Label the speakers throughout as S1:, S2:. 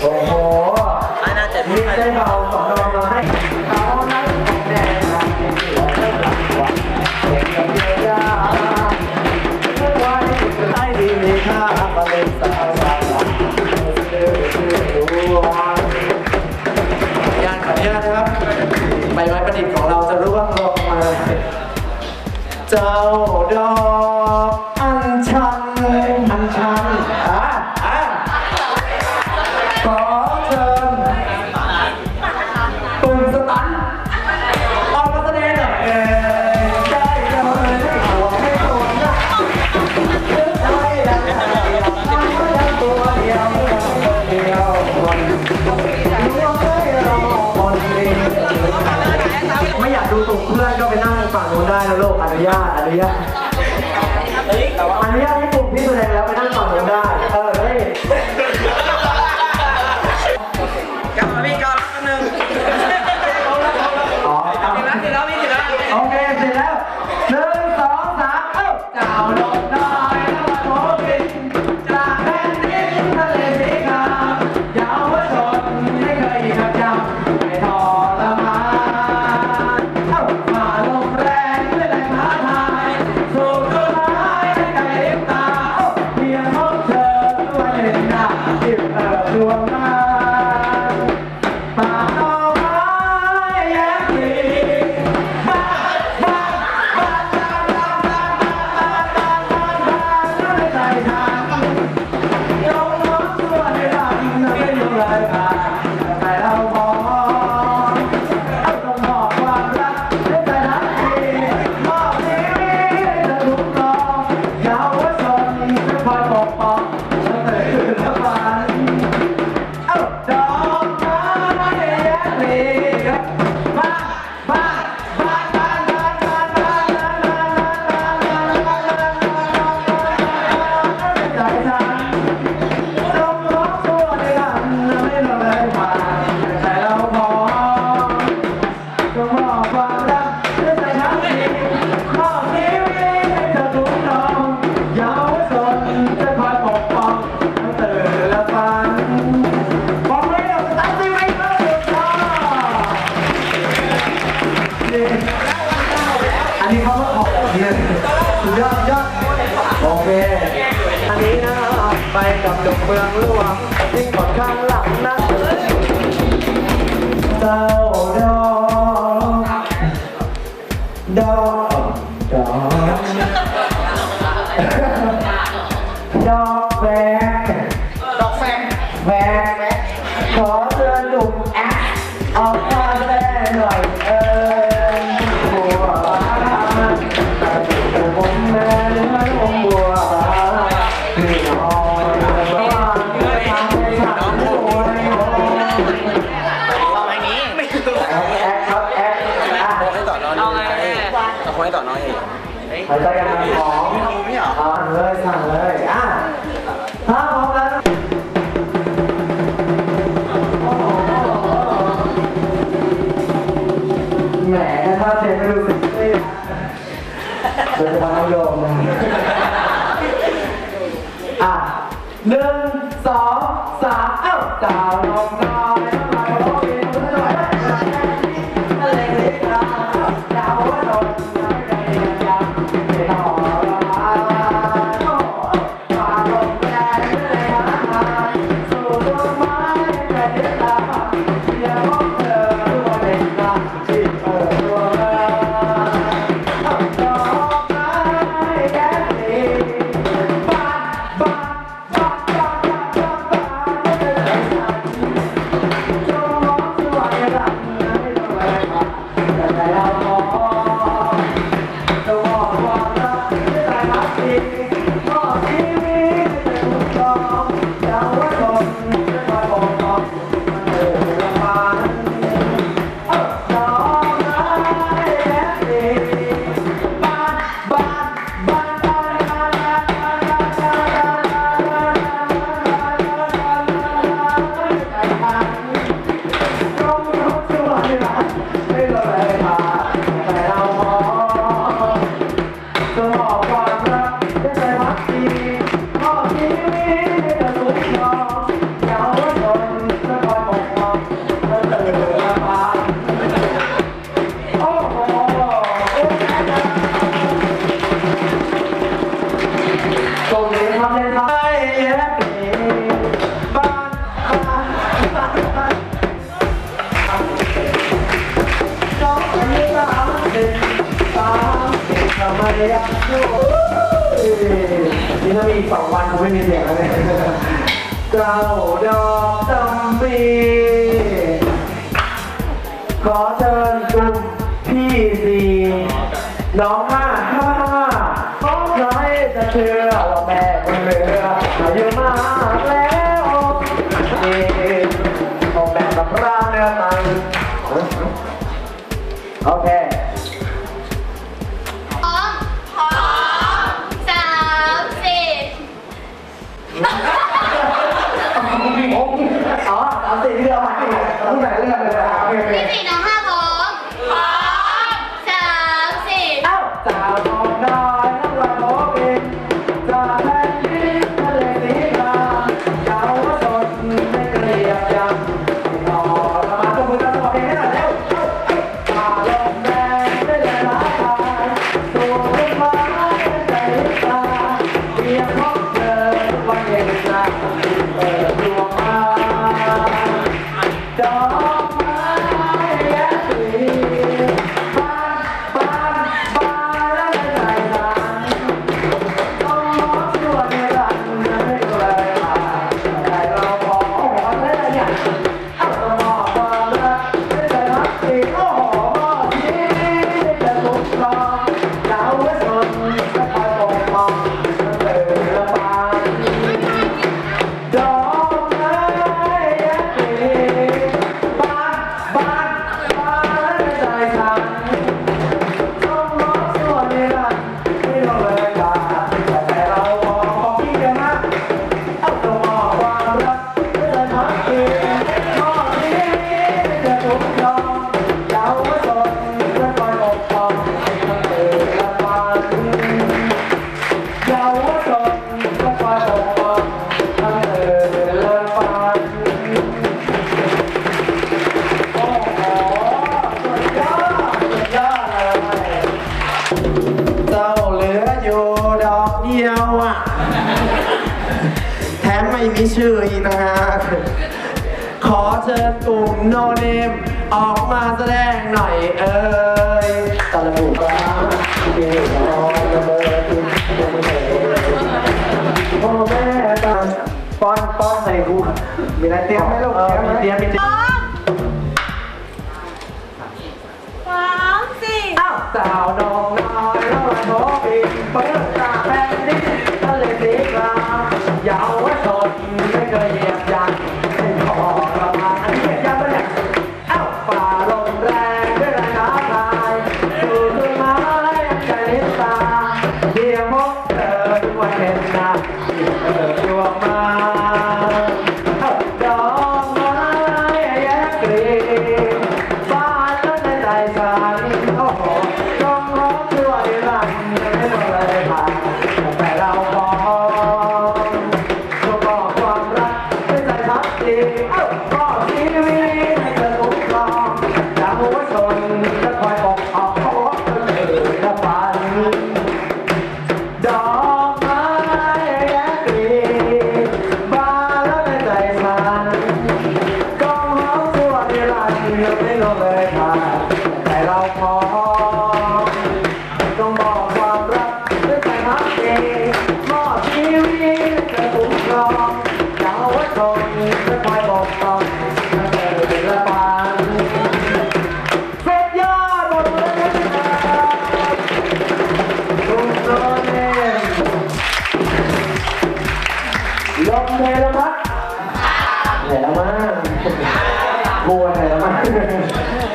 S1: From ได้
S2: นะลกอนุ
S3: ญาตอนุญาตอนุญาตให้กลุ่ม
S2: พี่แสดงแล้วไป ดงเมืองหลวง
S3: ยิ่
S2: งกว่าข้างหลังนะ เชิญกลุ่มพี่สี่น้องห้าห้าห้าขอใครจะเชื่อว่าแม่บุญเรืออายุมาก
S4: ส่
S2: กูมีอะไรเตรียมไหมลูกเออมีเตรียมมีเตรียม
S4: ส
S2: องสามสี่อ้าวสาวน้อย เหนื่อยแล้วมั้งบัวเหนื่อยแล้วมั้ง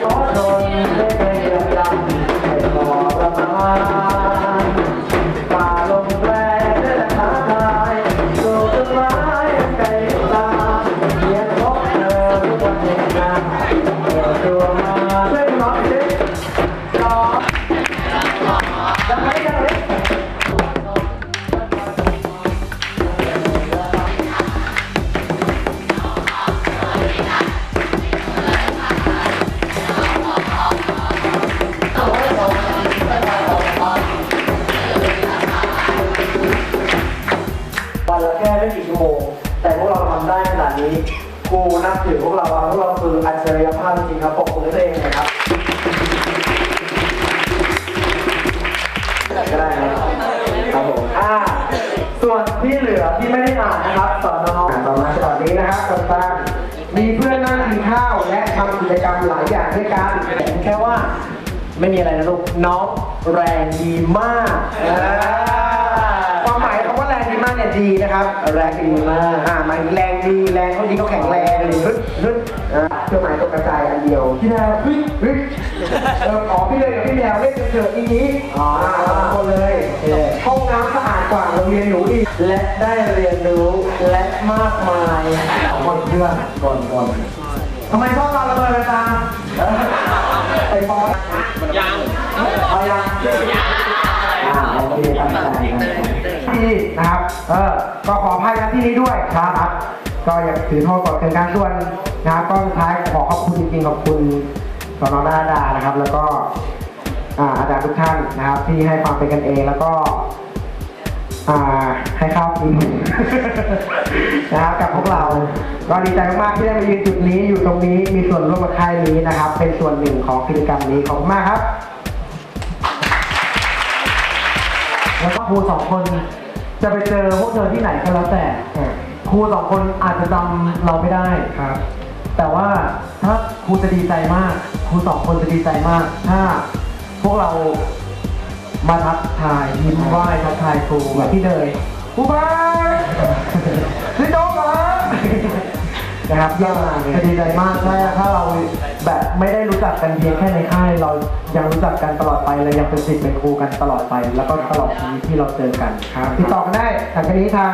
S2: ขอทนไม่เป็นยำยำให้ จฉริยภาพจริงครับปกป้อตัวเองนะครับก็ได้นะครับผมอ่าส่วนที่เหลือที่ไม่ได้อ่านนะครับสอนน้องต่อมาฉบับนี้นะครับสั้นมีเพื่อนนั่งกินข้าวและทำกิจกรรมหลายอย่างด้วยกันแค่ว่าไม่มีอะไรนะลูกน้องแรงดีมาก เนี่ยดีนะครับแรงดีมากอ่าหมายถึงแรงดีแรงเขาดีเขาแข็งแรงเลยฮึดฮึดอ่าเครื่องหมายตกกระจายอันเดียวพี่แมวฮึดฮึดเอออ๋อพี่เลยกับพี่แมวเล่นกันเถอะอีนี้อ๋อสองคนเลยห้องน้ำสะอาดกว่าโรงเรียนหนูอีกและได้เรียนรู้และมากมายคนเพื่อนก่อนก่อนทำไมชอบมาระเบิดไปตามเออไปฟ้องเอายัง เออก็ขออภัยนะที่นี้ด้วยครับ ก็อยากถือโทษกดเกินการส่วนนะครับก็สุดท้ายขอขอบคุณจริงๆขอบคุณสนดาดานะครับ แล้วก็อ่าอาจารย์ทุกท่านนะครับ ที่ให้ความเป็นกันเองแล้วก็อ่าให้ข้าวกินนะครับกับพวกเรา ก็ดีใจมากที่ได้มายืนจุดนี้อยู่ตรงนี้มีส่วนร่วมกับค่ายนี้นะครับ เป็นส่วนหนึ่งของกิจกรรมนี้ขอบคุณมากครับ แล้วก็ครูสองคน จะไปเจอพวกเธอที่ไหนก็แล้วแต่ครูสองคนอาจจะจำเราไม่ได้ครับ แต่ว่าถ้าครูจะดีใจมากครูสองคนจะดีใจมาก ถ้าพวกเรามาทักทายยิ้มไหว้ทักทายครูแบบที่เลยครูบ้าพี่โจ๊กเหรอนะครับเยี่ยมมากเลยจะดีใจมากถ้าถ้าเรา แบบไม่ได้รู้จักกันเพียงแค่ในค่าย เรายังรู้จักกันตลอดไปเลยยังเป็นศิษย์เป็นครูกันตลอดไป แล้วก็ตลอดชีวิตที่เราเจอกันครับติดต่อกันได้ทางนี้ทาง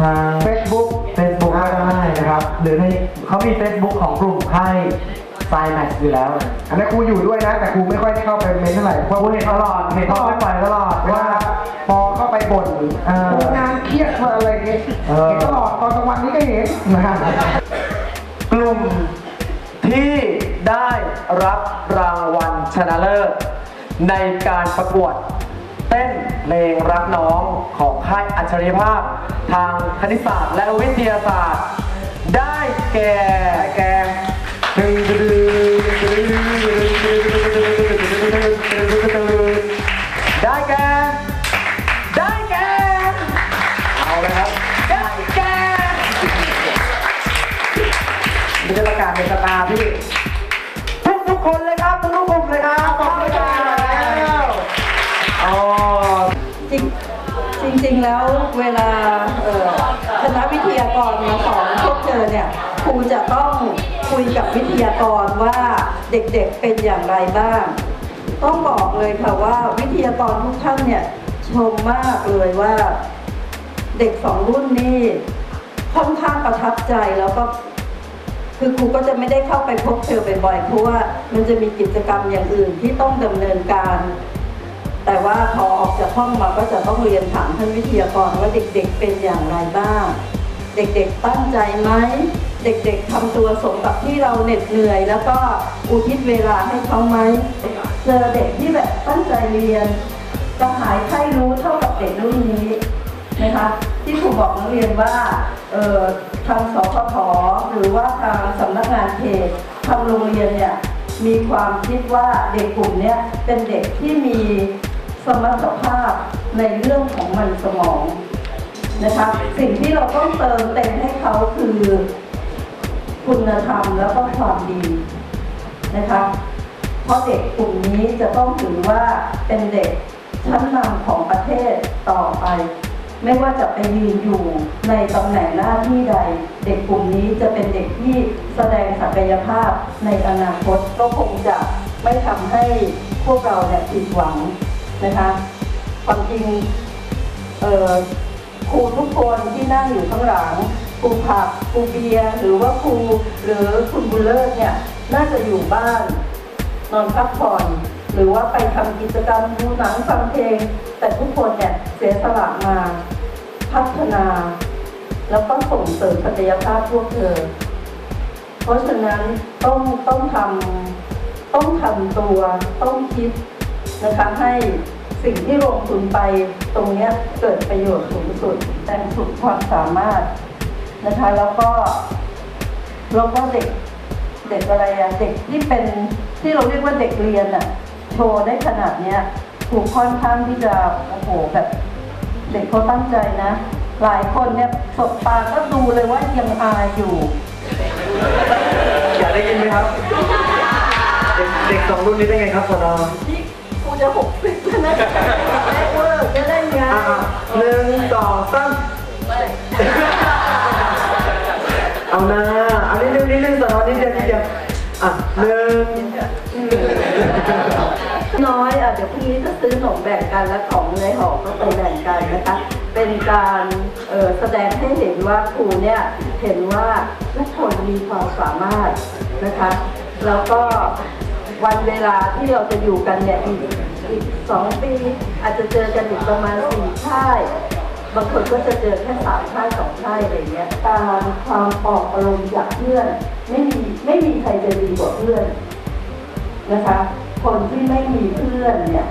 S2: ทาง Facebook Facebook ก็ได้นะครับ หรือในเขามี Facebook ของกลุ่มค่ายไซแม็กอยู่แล้ว อันนี้ครูอยู่ด้วยนะ แต่ครูไม่ค่อยได้เข้าไปเมนเท่าไหร่เพราะครูเห็นตลอดเห็นเขาไปปล่อยตลอดว่าพอเข้าไปบ่นงานเครียดมาอะไรอย่างเงี้ยเห็นตลอดตอนกลางวันนี้ก็เห็นนะครับกลุ่มที่ ได้รับรางวัลชนะเลิศในการประกวดเต้นเพลงรักน้องของค่ายอัจฉริภาพ ทางคณิตศาสตร์และวิทยาศาสตร์ ได้แก่แก่ได้แก่ ได้แก่ เอาเลยครับ ได้แก่นี่จะประกาศเป็นสตาร์พี่ ๆ
S5: แล้วเวลาคณะวิทยากรมาสอนพวกเธอเนี่ยครูจะต้องคุยกับวิทยากรว่าเด็กๆเป็นอย่างไรบ้าง ต้องบอกเลยค่ะว่าวิทยากรทุกท่านเนี่ยชมมากเลยว่าเด็กสองรุ่นนี่ค่อนข้างประทับใจแล้วก็คือครูก็จะไม่ได้เข้าไปพบเจอบ่อยๆเพราะว่ามันจะมีกิจกรรมอย่างอื่นที่ต้องดำเนินการ แต่ว่าพอออกจากห้องมาก็จะต้องเรียนถามท่านวิทยากรว่าเด็กๆเป็นอย่างไรบ้าง เด็กๆตั้งใจไหมเด็กๆทำตัวสมกับที่เราเหน็ดเหนื่อย แล้วก็อุทิศเวลาให้เขาไหมเจอเด็กที่แบบตั้งใจเรียนกระหายใครรู้เท่ากับเด็กรุ่นนี้นะคะที่ครูบอกนักเรียนว่าทางสพทหรือว่าทางสำนักงานเขตทางโรงเรียนเนี่ยมีความคิดว่าเด็กกลุ่มนี้เป็นเด็กที่มี สมรรถภาพในเรื่องของมันสมองนะคะสิ่งที่เราต้องเติมเต็มให้เขาคือคุณธรรมแล้วก็ความดีนะคะเพราะเด็กกลุ่มนี้จะต้องถือว่าเป็นเด็กชั้นนำของประเทศต่อไป ไม่ว่าจะไปยืนอยู่ในตำแหน่งหน้าที่ใด เด็กกลุ่มนี้จะเป็นเด็กที่แสดงศักยภาพในอนาคตก็คงจะไม่ทำให้พวกเราเนี่ยผิดหวัง นะคะความจริงครูทุกคนที่นั่งอยู่ข้างหลังครูผักครูเบียร์หรือว่าครูหรือคุณบุญเลิศเนี่ยน่าจะอยู่บ้าน นอนพักผ่อนหรือว่าไปทำกิจกรรมดูหนังฟังเพลง แต่ทุกคนเนี่ยเสียสละมา พัฒนา แล้วก็ส่งเสริมศักยภาพพวกเธอ เพราะฉะนั้นต้องต้องทำต้องทำตัวต้องคิด นะคะให้สิ่งที่ลงทุนไปตรงนี้เกิดประโยชน์สูงสุดแต่สุดความสามารถนะคะแล้วก็แล้วก็เด็กเด็กอะไรอะเด็กที่เป็นที่เราเรียกว่าเด็กเรียนอะโชว์ได้ขนาดเนี้ยถูกค่อนข้างที่จะโอ้โหแบบเด็กเขาตั้งใจนะ หลายคนเนี่ยสบตาก็ดูเลยว่ายังอายอยู่
S2: อยากได้ยินไหมครับ เด็กสองรุ่นนี้เป็นไงครับสนอ
S5: นี่กู จะหกสิบแล้วนะแม่เวอร์จะได้ไง
S2: อะหนึ่งสองสามเอาหน้าอันนี้นึงนิดนึงสนอนิดเดียวนิดเดียวอะหนึ่ง
S5: น้อยอะเดี๋ยวพรุ่งนี้จะซื้อขนมแบ่งกันและของในห่อก็ไปแบ่งกันนะคะ เป็นการเอ่อแสดงให้เห็นว่าครูเนี่ยเห็นว่าทุกคนมีความสามารถนะคะ แล้วก็วันเวลาที่เราจะอยู่กันเนี่ย อีกสองปี อาจจะเจอกันอีกประมาณสี่ค่าย บางคนก็จะเจอแค่สามค่ายสองค่ายอะไรเงี้ยการความปลอบอารมณ์จากเพื่อน ไม่มีไม่มีใครจะดีกว่าเพื่อนนะคะ คนที่ไม่มีเพื่อนเนี่ย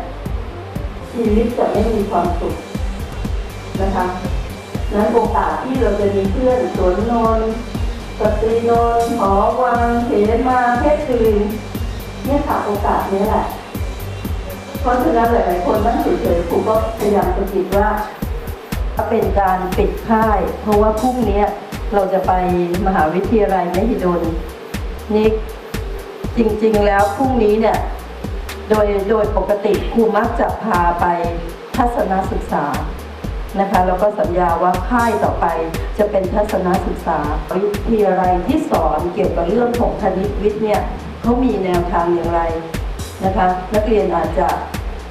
S5: ชีวิตจะไม่มีความสุขนะคะนั้นโอกาสที่เราจะมีเพื่อนสวนนนท์สตรีนนท์หอวังเขมาเพชรตื่นเนี่ยค่ะโอกาสนี้แหละ เพราะฉะนั้นหลายๆคนนั่งเฉยๆครูก็พยายามสะกิดว่าเป็นการปิดค่าย เพราะว่าพรุ่งนี้เราจะไปมหาวิทยาลัยมหิดลนี่จริงๆแล้วพรุ่งนี้เนี่ยโดยโดยปกติครูมักจะพาไปทัศนศึกษานะคะแล้วก็สัญญาว่าค่ายต่อไปจะเป็นทัศนศึกษา วิทยาลัยที่สอนเกี่ยวกับเรื่องของคณิตวิทย์เนี่ยเขามีแนวทางอย่างไร นะคะ นักเรียนอาจจะ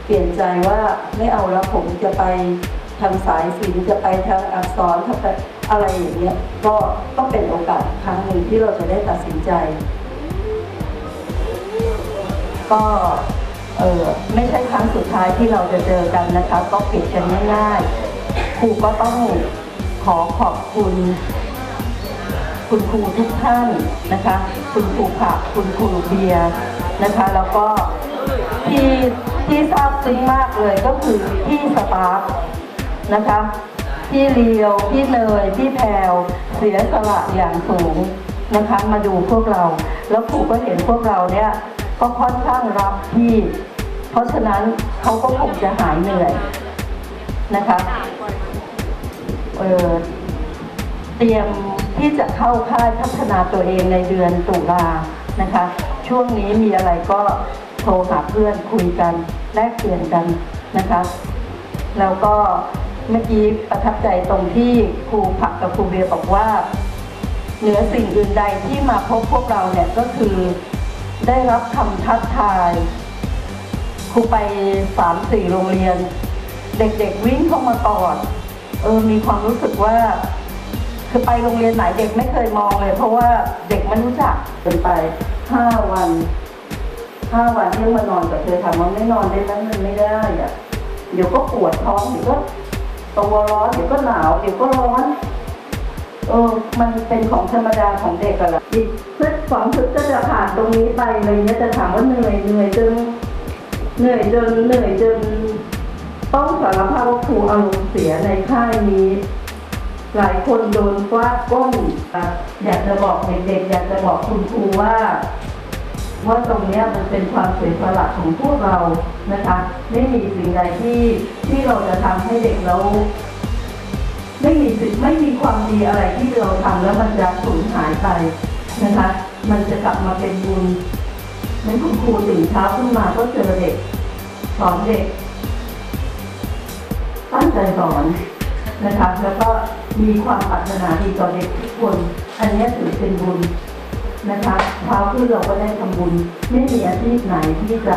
S5: เปลี่ยนใจว่าไม่เอาแล้วผมจะไปทางสายศิลป์จะไปทางอักษรทางอะไรอย่างเงี้ยก็ก็เป็นโอกาสครั้งหนึ่งที่เราจะได้ตัดสินใจ ก็เออไม่ใช่ครั้งสุดท้ายที่เราจะเจอกันนะคะ ก็ปิดกันง่ายๆครูก็ต้องขอขอบคุณ คุณครูทุกท่านนะคะ คุณครูผักคุณครูเบียร์ นะคะ แล้วก็ที่ที่ทราบซึ้งมากเลยก็คือพี่สตาฟนะคะพี่เลียวพี่เนยพี่แพรวเสียสละอย่างสูงนะคะ มาดูพวกเรา แล้วครูก็เห็นพวกเราเนี่ยก็ค่อนข้างรับพี่ เพราะฉะนั้นเขาก็คงจะหายเหนื่อยนะคะเออเตรียมที่จะเข้าค่ายพัฒนาตัวเองในเดือนตุลา นะคะ ช่วงนี้มีอะไรก็โทรหาเพื่อนคุยกันแลกเปลี่ยนกันนะคะ แล้วก็เมื่อกี้ประทับใจตรงที่ครูผักกับครูเบียบอกว่า เหนือสิ่งอื่นใดที่มาพบพวกเราเนี่ยก็คือได้รับคำทักทายครูไปสามสี่โรงเรียน เด็กๆวิ่งเข้ามากอดเออมีความรู้สึกว่า คือไปโรงเรียนไหนเด็กไม่เคยมองเลย เพราะว่าเด็กไม่รู้จักเป็นไปห้าวันห้าวันที่มานอนกับเธอถามว่าไม่นอนได้ไหมมันไม่ได้อะเดี๋ยวก็ปวดท้องเดี๋ยวก็ตัวร้อนเดี๋ยวก็หนาวเดี๋ยวก็ร้อนเออ มันเป็นของธรรมดาของเด็กอะล่ะอีกสักสองชุดก็จะผ่านตรงนี้ไปเลยเนี่ยจะถามว่าเหนื่อยเหนื่อยจนเหนื่อยจนเหนื่อยจนต้องสารภาพว่าครูอารมณ์เสียในค่ายนี้ หลายคนโดนฟาก้นอะอยากจะบอกเด็กๆอยากจะบอกคุณครูว่า ว่าตรงนี้มันเป็นความเสียสละของพวกเรานะคะ ไม่มีสิ่งใดที่ที่เราจะทำให้เด็กเราไม่มีสิ่งไม่มีความดีอะไรที่เราทำแล้วมันจะสูญหายไปนะคะ มันจะกลับมาเป็นบุญนั้นคุณครูตื่นเช้าขึ้นมาก็เจอเด็กสอนเด็กตั้งใจสอนนะคะแล้วก็ มีความปรารถนาดีต่อเด็กทุกคน อันนี้ถือเป็นบุญนะคะเช้าขึ้นเราก็ได้ทำบุญ ไม่มีอาชีพไหนที่จะ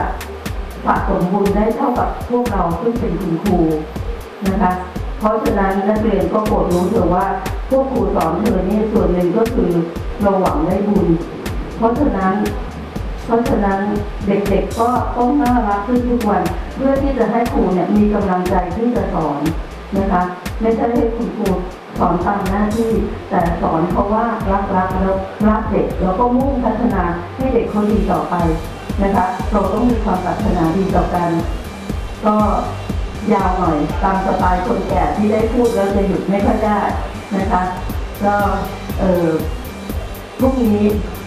S5: ฝากสมบุญได้เท่ากับพวกเราซึ่งเป็นคุณครูนะคะ เพราะฉะนั้นนักเรียนก็โปรดรู้เถอะว่าพวกครูสอนเธอเนี่ยส่วนหนึ่งก็คือเราหวังได้บุญ เพราะฉะนั้น เพราะฉะนั้นเด็กๆก็ต้องน่ารักขึ้นทุกวัน เพื่อที่จะให้ครูเนี่ยมีกำลังใจที่จะสอนนะคะ ไม่ใช่ให้คุณครู สอนตามหน้าที่ แต่สอนเพราะว่ารักรักแล้วรักเด็กแล้วก็มุ่งพัฒนาให้เด็กเขาดีต่อไปนะคะเราต้องมีความปรารถนาดีต่อกัน ก็ยาวหน่อยตามสไตล์คนแก่ที่ได้พูดแล้วจะหยุดไม่ค่อยได้นะคะ ก็เออพรุ่งนี้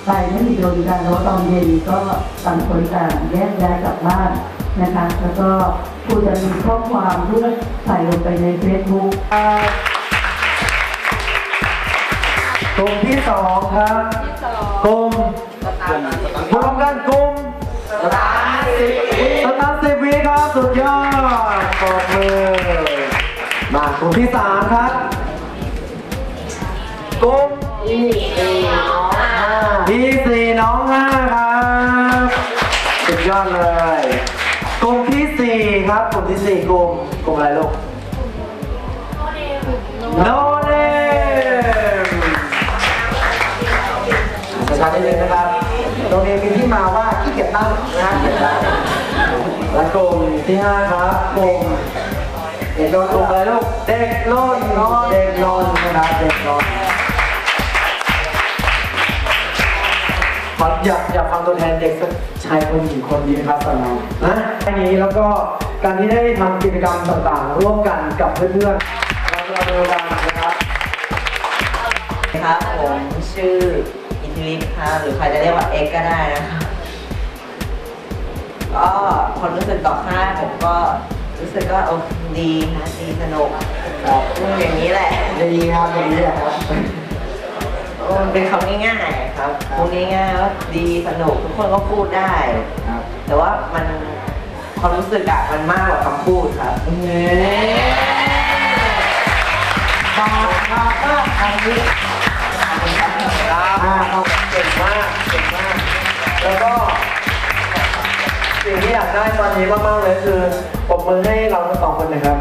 S5: ไปไม่มีโดนกันแล้วตอนเย็นก็ต่างคนต่างแยกย้ายกลับบ้านนะคะ แล้วก็ครูจะมีข้อความด้วยใส่ลงไปในเฟซบุ๊ก
S2: กลุ่มที่สองครับกลุ่มรวมกันกลุ่มสตาร์สิบวิครับสุดยอดปรบมือมากลุ่มที่สามครับกลุ่มที่สี่น้องห้าครับสุดยอดเลยกลุ่มที่สี่ครับกลุ่มที่สี่กลุ่มกลุ่มอะไรลูกโน ตั้งนะและกลุ่มที่ห้าครับกลุ่มเด็กโนนกลุ่มอะไรลูกเด็กโนนเด็กโนนนะครับเด็กโนนขออยากอยากฟังตัวแทนเด็กสักชายคนหญิงคนดีไหมครับสำหรับนะแค่นี้แล้วก็การที่ได้ทำกิจกรรมต่างๆ ร่วมกันกับเพื่อนๆเราเราดียวกันนะครับ
S6: ครับผมชื่ออิทธิฤทธิ์ครับหรือใครจะเรียกว่าเอ็กก็ได้นะครับ ก็ความรู้สึกต่อค่ายผมก็รู้สึกว่าโอ้ดีนะดีสนุกแบบอืมอย่างนี้แหละ
S2: ดีครับอย่างนี้แหละครับ
S6: โอ้มันเป็นคำง่ายๆครับพูดง่ายๆว่าดีสนุกทุกคนก็พูดได้
S2: ครับ
S6: แต่ว่ามันความรู้สึกอะมันมากกว่าคำพูดครับ
S2: ปากปากมากทางนี้อ่าเขาเก่งมากเก่งมาก แล้วก็ สิ่งที่อยากได้ตอนนี้มากๆเลยคือปรบมือให้เราทั้งสองคนนะครับ